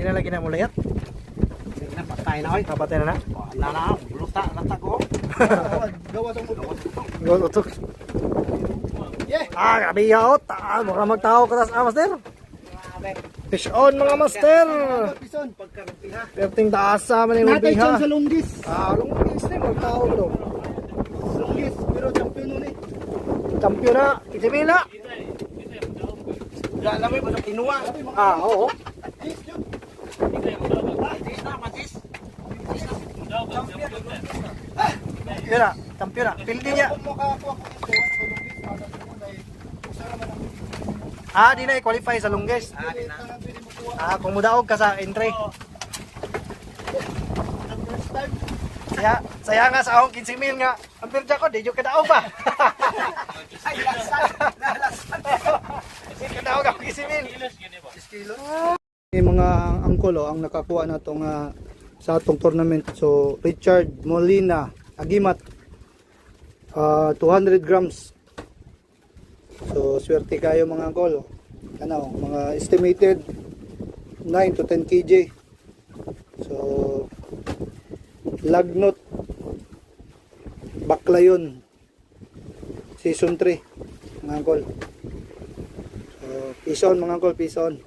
Di na lagi na. Sige na, patay na oy. Kapatay na na. Wala na, luta, lata ko. Gawa sa mundo. Go, utok. Yeah. Ah, grabe yaot. Ah, mukha magtao ka tas, ah, master. Fish on mga master. Pison, pagkarumpiha. Perting man yung Natay lumpiha. sa lunggis. Ah, lumpis na magtao bro. Lunggis, pero champion nun eh. Champion na. Isimila. Wala mo ba kinuha? Ah, oo. Yun na. Champion na. Pildi niya. Ah, di na i-qualify sa longest. Ah, di na. Ah, kung mudaog ka sa entry. Saya, saya nga sa akong 15 mil nga. Ang pirja ko, di yung kadaog pa. Ay, lasan. Nalasan. kadaog ako 15 mil. Yung mga angkol oh, ang nakakuha na tong ah, sa atong tournament. So, Richard Molina, Agimat. ah 200 grams. So, swerte kayo mga oh. Ano, mga estimated 9 to 10 kg. So, Lagnot Baklayon Season 3 mga angkol. So, peace on mga angkol, peace on.